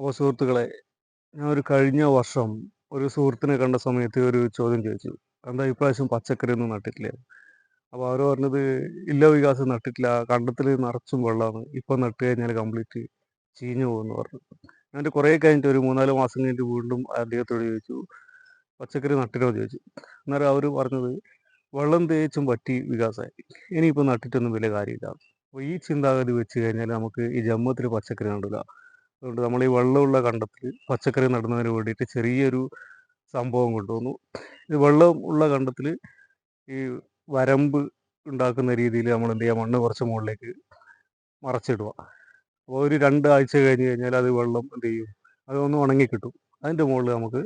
അപ്പോൾ സുഹൃത്തുക്കളെ ഞാൻ ഒരു കഴിഞ്ഞ വർഷം ഒരു സുഹൃത്തിനെ കണ്ട സമയത്ത് ഒരു ചോദ്യം ചോദിച്ചു. എന്താ ഇപ്രാവശ്യം പച്ചക്കറി ഒന്നും നട്ടിട്ടില്ല? അപ്പോൾ അവർ പറഞ്ഞത് ഇല്ല വികാസം നട്ടിട്ടില്ല. കണ്ടത്തിൽ നിറച്ചും വെള്ളമാണ്. ഇപ്പം നട്ട് കഴിഞ്ഞാൽ കംപ്ലീറ്റ് ചീഞ്ഞു പോകുമെന്ന് പറഞ്ഞു. ഞാൻ കുറേ കഴിഞ്ഞിട്ട് ഒരു മൂന്നാൽ മാസം കഴിഞ്ഞിട്ട് വീണ്ടും അദ്ദേഹത്തോട് ചോദിച്ചു പച്ചക്കറി നട്ടിട്ടോ? ചോദിച്ചു. അന്നേരം അവർ പറഞ്ഞത് വെള്ളം തേച്ചും പറ്റി വികാസമായി ഇനിയിപ്പോൾ നട്ടിട്ടൊന്നും വലിയ കാര്യമില്ല. അപ്പോൾ ഈ ചിന്താഗതി വെച്ച് കഴിഞ്ഞാൽ നമുക്ക് ഈ ജമ്മത്തിൽ പച്ചക്കറി നടില്ല അതുകൊണ്ട് നമ്മൾ ഈ വെള്ളമുള്ള കണ്ടത്തിൽ പച്ചക്കറി നടുന്നതിന് വേണ്ടിയിട്ട് ചെറിയൊരു സംഭവം കൊണ്ടുവന്നു. ഇത് വെള്ളം ഉള്ള കണ്ടത്തിൽ ഈ വരമ്പ് ഉണ്ടാക്കുന്ന രീതിയിൽ നമ്മൾ എന്ത് ചെയ്യുക? മണ്ണ് കുറച്ച് മുകളിലേക്ക് മറച്ചിടുക. അപ്പോൾ ഒരു രണ്ട് ആഴ്ച കഴിഞ്ഞ് കഴിഞ്ഞാൽ അത് വെള്ളം എന്ത് ചെയ്യും? അതൊന്ന് ഉണങ്ങി കിട്ടും. അതിന്റെ മുകളിൽ നമുക്ക്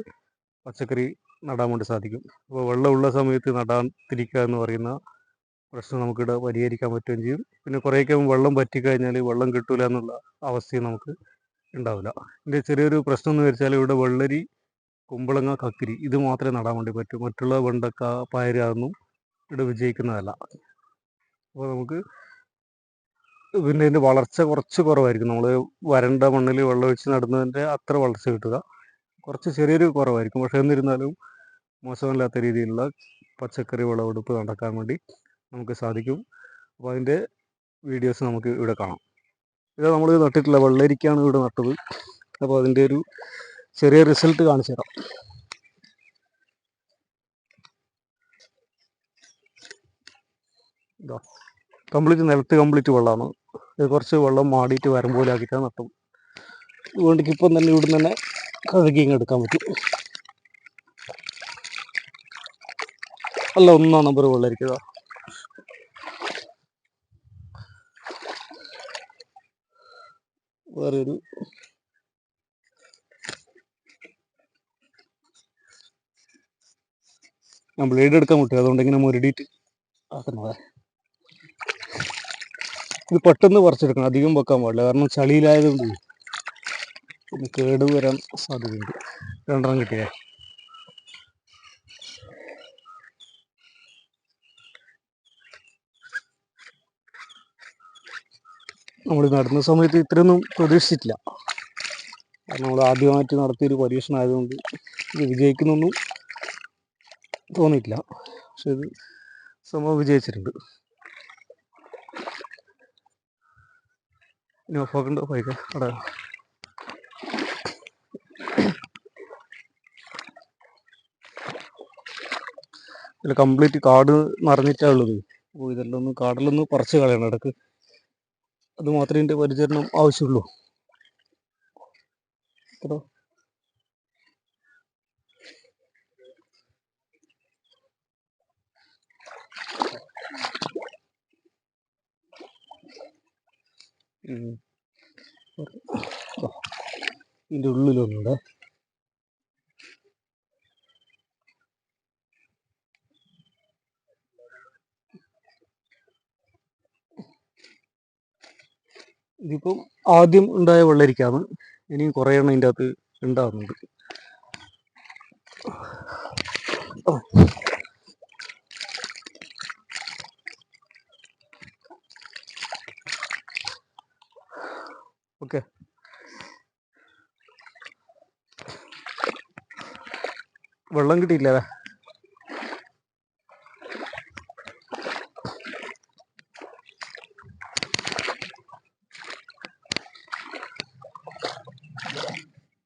പച്ചക്കറി നടാൻ വേണ്ടി സാധിക്കും. അപ്പോൾ വെള്ളമുള്ള സമയത്ത് നടാതിരിക്കുക എന്ന് പറയുന്ന പ്രശ്നം നമുക്കിവിടെ പരിഹരിക്കാൻ പറ്റുകയും ചെയ്യും. പിന്നെ കുറേയൊക്കെ വെള്ളം പറ്റിക്കഴിഞ്ഞാൽ വെള്ളം കിട്ടൂല എന്നുള്ള അവസ്ഥയും നമുക്ക് ഉണ്ടാവില്ല. ഇതിന്റെ ചെറിയൊരു പ്രശ്നം എന്ന് വെച്ചാൽ ഇവിടെ വെള്ളരി കുമ്പളങ്ങ കക്കിരി ഇത് മാത്രമേ നടാൻ വേണ്ടി പറ്റൂ. മറ്റുള്ള വെണ്ടക്ക പയര് അതൊന്നും ഇവിടെ വിജയിക്കുന്നതല്ല. അപ്പോൾ നമുക്ക് പിന്നെ ഇതിന്റെ വളർച്ച കുറച്ച് കുറവായിരിക്കും. നമ്മൾ വരണ്ട മണ്ണിൽ വെള്ളം ഒഴിച്ച് നടുന്നതിന്റെ അത്ര വളർച്ച കിട്ടുക. കുറച്ച് ചെറിയൊരു കുറവായിരിക്കും. പക്ഷേ എന്നിരുന്നാലും മോശമല്ലാത്ത രീതിയിലുള്ള പച്ചക്കറി വിളവെടുപ്പ് നടക്കാൻ വേണ്ടി നമുക്ക് സാധിക്കും. അപ്പോൾ അതിന്റെ വീഡിയോസ് നമുക്ക് ഇവിടെ കാണാം. ഇത് നമ്മൾ നട്ടിട്ടില്ല. വെള്ളരിക്കാണ് ഇവിടെ നട്ടത്. അപ്പോൾ അതിന്റെ ഒരു ചെറിയ റിസൾട്ട് കാണിച്ചു തരാം. കംപ്ലീറ്റ് നിലത്ത് കംപ്ലീറ്റ് വെള്ളമാണ് ഇത് കുറച്ച് വെള്ളം മാടിയിട്ട് വരും പോലെ ആക്കിയിട്ടാണ് നട്ടത്. അതുകൊണ്ട് ഇപ്പം തന്നെ ഇവിടെ തന്നെ കഴുകി എടുക്കാൻ പറ്റും. അല്ല ഒന്നാം നമ്പർ വെള്ളരിക്കുക വേറെ ഒരു ഞാൻ ബ്ലേഡ് എടുക്കാൻ മുട്ടി അതുകൊണ്ട് ഇങ്ങനെ മുരടിയിട്ട് ആക്കുന്നതാ. ഇത് പെട്ടെന്ന് പറിച്ചെടുക്കണം. അധികം വെക്കാൻ പാടില്ല. കാരണം ചളിയിലായതുകൊണ്ട് കേടുവരാൻ കേട് വരാൻ സാധ്യതയുണ്ട്. രണ്ടെണ്ണം കിട്ടിയേ. നമ്മൾ നടന്ന സമയത്ത് ഇത്രയൊന്നും പ്രതീക്ഷിച്ചിട്ടില്ല. കാരണം നമ്മൾ ആദ്യമായിട്ട് നടത്തിയൊരു പരീക്ഷണം ആയതുകൊണ്ട് ഇത് വിജയിക്കുന്നൊന്നും തോന്നിയിട്ടില്ല. പക്ഷെ ഇത് സംഭവം വിജയിച്ചിട്ടുണ്ട്. ഇനി ഓഫാക്കണ്ടോ പൈക്ക അവിടെ ഇതിൽ കംപ്ലീറ്റ് കാട് നിറഞ്ഞിട്ടാ ഉള്ളത് അപ്പോൾ ഇതെല്ലാം ഒന്ന് കാടിലൊന്ന് പറിച്ച് കളയണം. ഇടയ്ക്ക് അത് മാത്രമേ ഇതിന്റെ പരിചരണം ആവശ്യമുള്ളൂ. ഉം. ഇതിന്റെ ഉള്ളിലൊന്നുണ്ട് ഇതിപ്പം ആദ്യം ഉണ്ടായ വെള്ളരിക്കാണ് ഇനിയും കുറേ എണ്ണം ഇതിന്റെ അകത്ത് ഉണ്ടാകുന്നുണ്ട് ഓക്കെ. വെള്ളം കിട്ടിയില്ല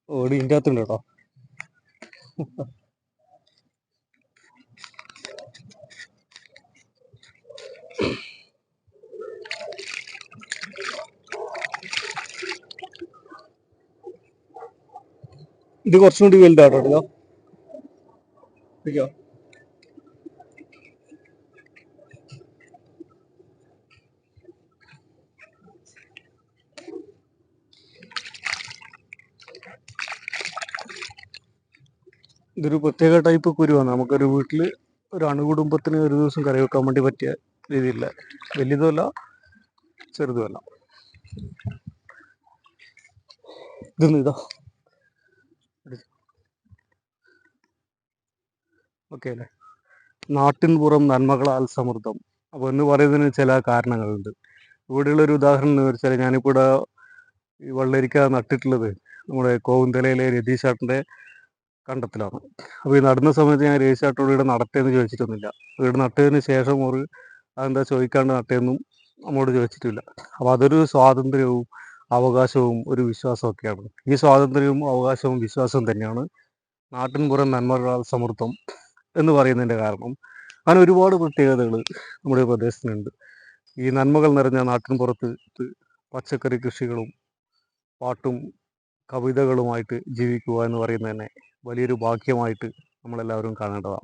ഓടി ഇതിന്റെ അകത്തുണ്ട് കേട്ടോ. ഇത് കുറച്ചും കൂടി വലുതാട്ടോ ഇതോ. ഇതൊരു പ്രത്യേക ടൈപ്പ് കുരുവാണ്. നമുക്കൊരു വീട്ടിൽ ഒരു അണുകുടുംബത്തിന് ഒരു ദിവസം കറി വെക്കാൻ വേണ്ടി പറ്റിയ രീതിയില്ല. വലിയതുമല്ല ചെറുതുമല്ല. ഇതൊന്നും ഇതാ. ഓക്കെ അല്ലേ? നാട്ടിൻ പുറം നന്മകളാൽ സമൃദ്ധം. അപ്പോൾ എന്ന് പറയുന്നതിന് ചില കാരണങ്ങളുണ്ട്. ഇവിടെയുള്ള ഒരു ഉദാഹരണം എന്ന് വെച്ചാൽ ഞാനിപ്പോൾ ഈ വെള്ളരിക്ക നട്ടിട്ടുള്ളത്. നമ്മുടെ കോവുന്തലയിലെ രതീഷേട്ടന്റെ കണ്ടത്തിലാണ്. അപ്പോൾ ഈ നടുന്ന സമയത്ത് ഞാൻ രേശാട്ടോട് ഇവിടെ നടത്തേന്ന് ചോദിച്ചിട്ടൊന്നുമില്ല. ഇവിടെ നട്ടതിന് ശേഷം ഒരു അതെന്താ ചോദിക്കാണ്ട് നട്ടതെന്നും നമ്മോട് ചോദിച്ചിട്ടില്ല. അപ്പോൾ അതൊരു സ്വാതന്ത്ര്യവും അവകാശവും ഒരു വിശ്വാസവും ഒക്കെയാണ് ഈ സ്വാതന്ത്ര്യവും അവകാശവും വിശ്വാസവും തന്നെയാണ് നാട്ടിൻപുറം നന്മകളാൽ സമൃദ്ധം എന്ന് പറയുന്നതിന്റെ കാരണം. അങ്ങനെ ഒരുപാട് പ്രത്യേകതകൾ നമ്മുടെ പ്രദേശത്തിനുണ്ട്. ഈ നന്മകൾ നിറഞ്ഞ നാട്ടിൻപുറത്ത് പച്ചക്കറി കൃഷികളും പാട്ടും കവിതകളുമായിട്ട് ജീവിക്കുക എന്ന് പറയുന്നത് തന്നെ വലിയൊരു ഭാഗ്യമായിട്ട് നമ്മളെല്ലാവരും കാണേണ്ടതാണ്.